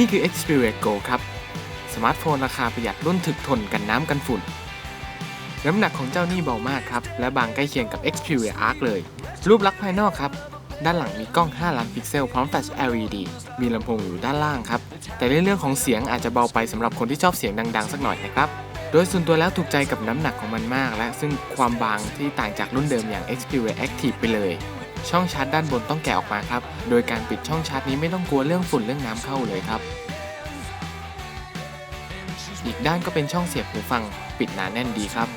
นี่คือ Xperia Go ครับ สมาร์ทโฟนราคาประหยัดรุ่นถึกทนกันน้ำกันฝุ่น น้ำหนักของเจ้านี่เบามากครับ และบางใกล้เคียงกับ Xperia Arc เลย รูปลักษณ์ภายนอกครับ ด้านหลังมีกล้อง 5 ล้านพิกเซลพร้อม Touch LED มีลำโพงอยู่ด้านล่างครับ แต่ในเรื่องของเสียงอาจจะเบาไปสำหรับคนที่ชอบเสียงดังๆ สักหน่อยนะครับโดยส่วนตัวแล้วถูกใจกับน้ำหนักของมันมาก และซึ่งความบางที่ต่างจากรุ่นเดิมอย่าง Xperia Active ไปเลย ช่องชาร์จด้านบนต้องแกะออกมาครับ โดยการปิดช่องชาร์จนี้ไม่ต้องกลัวเรื่องฝุ่นเรื่องน้ำเข้าเลยครับ อีกด้านก็เป็นช่องเสียบหูฟัง ปิดหนาแน่นดีครับ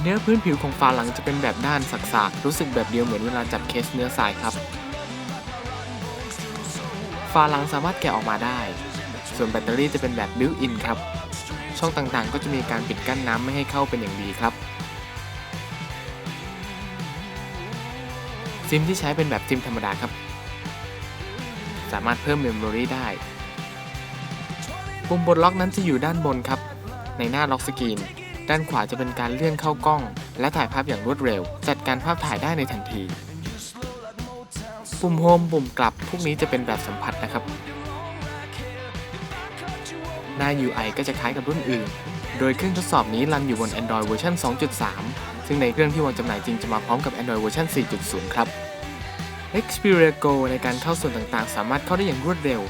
เนื้อพื้นผิวของฝาหลังจะเป็นแบบด้านสักๆ รู้สึกแบบเดียวเหมือนเวลาจับเคสเนื้อทรายครับฝาหลังสามารถแกะออกมาได้ ส่วนแบตเตอรี่จะเป็นแบบบิวอินครับ ช่องต่างๆ ก็จะมีการปิดกั้นน้ำไม่ให้เข้าเป็นอย่างดีครับ ซิมที่ใช้เป็นแบบซิมธรรมดาครับ สามารถเพิ่มเมมโมรีได้ ปุ่มบดล็อกนั้นจะอยู่ด้านบนครับ ในหน้าล็อกสกรีน ด้านขวาจะเป็นการเลื่อนเข้ากล้อง และถ่ายภาพอย่างรวดเร็ว จัดการภาพถ่ายได้ในทันที ปุ่มโฮมปุ่มกลับ พวกนี้จะเป็นแบบสัมผัสนะครับ หน้า UI ก็จะคล้ายกับรุ่นอื่น โดยเครื่องทดสอบนี้รันอยู่บน Android เวอร์ชัน2.3 ซึ่งในเครื่องที่วางจำหน่ายจริงจะมาพร้อมกับ Android เวอร์ชัน4.0 ครับ Xperia Go ในการเข้าส่วนต่างๆ สามารถเข้าได้อย่างรวดเร็ว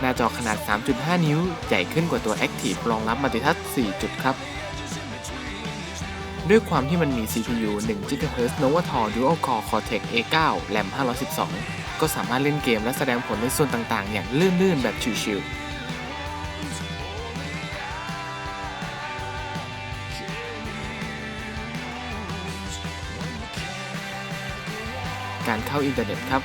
หน้าจอขนาด 3.5 นิ้ว ใหญ่ขึ้นกว่าตัว Active รองรับมัลติทัช4จุดครับ ด้วยความที่มันมี CPU 1 GHz Nova Tor Dual Core Cortex A9 RAM 512 ก็สามารถเล่นเกมและแสดงผลในส่วนต่างๆ อย่างลื่นๆ แบบชิวๆ การเข้าอินเทอร์เน็ตครับ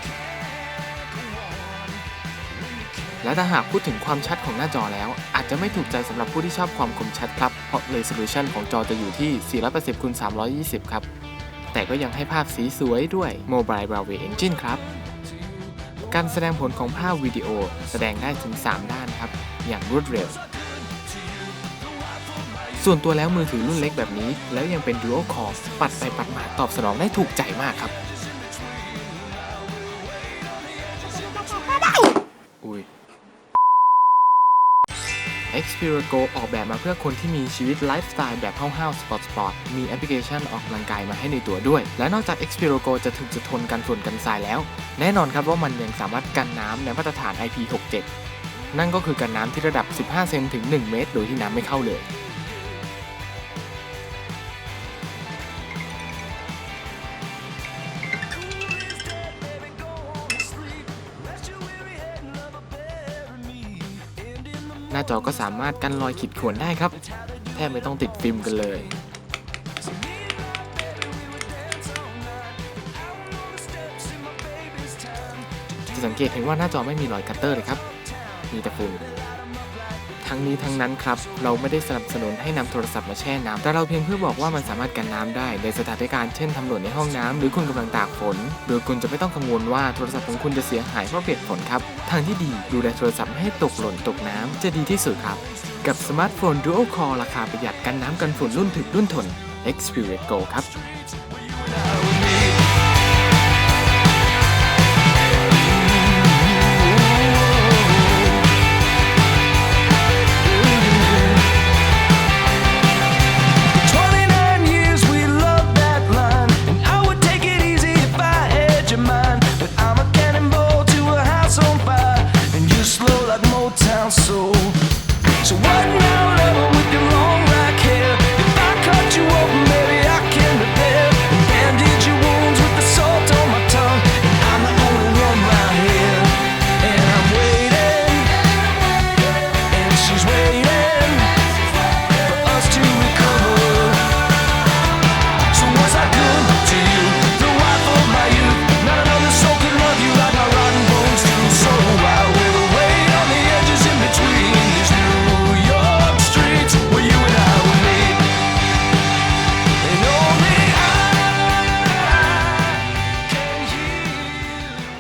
และถ้าหากพูดถึงความชัดของหน้าจอแล้ว อาจจะไม่ถูกใจสำหรับผู้ที่ชอบความคมชัดครับ เพราะ resolution ของจอจะอยู่ที่ 480คูณ320 ครับ แต่ก็ยังให้ภาพสีสวยด้วย Mobile Railway Engine ครับ การแสดงผลของภาพวิดีโอแสดงได้ถึง 3 ด้านครับ อย่างรวดเร็วส่วนตัวแล้วมือถือรุ่นเล็กแบบนี้ แล้วยังเป็น Dual Core ปัดไปปัดมาตอบสนองได้ถูกใจมากครับ อุ้ย Xperia Go ออกแบบมาเพื่อคนที่มีชีวิตไลฟ์สไตล์แบบห้าวๆสปอร์ตสปอร์ตมีแอปพลิเคชันออกกำลังกายมาให้ในตัวด้วย และนอกจาก Xperia Go จะถึงจะทนกันฝุ่นกันทรายแล้ว แน่นอนครับว่ามันยังสามารถกันน้ำในมาตรฐาน IP67 นั่นก็คือกันน้ำที่ระดับ 15 เซนถึง 1 เมตร โดยที่น้ำไม่เข้าเลย น้าจอก็สามารถกันรอยขีดข่วนได้ครับ แทบไม่ต้องติดฟิล์มกันเลย จะสังเกตเห็นว่าหน้าจอไม่มีรอยคัตเตอร์เลยครับ มีแต่ฝุ่น ทั้งนี้ทั้งนั้นครับ เราไม่ได้สนับสนุนให้นำโทรศัพท์มาแช่น้ำแต่เราเพียงเพื่อบอกว่ามันสามารถกันน้ำได้ในสถานการณ์เช่นทำหล่นในห้องน้ำหรือคุณกำลังตากฝน โดยคุณจะไม่ต้องกังวลว่าโทรศัพท์ของคุณจะเสียหายเพราะเปียกฝนครับ ทางที่ดีดูแลโทรศัพท์ให้ตกหล่นตกน้ำจะดีที่สุดครับ กับสมาร์ทโฟน Dual Core ราคาประหยัดกันน้ำกันฝุ่นรุ่นถึกรุ่นทน Xperia Go ครับ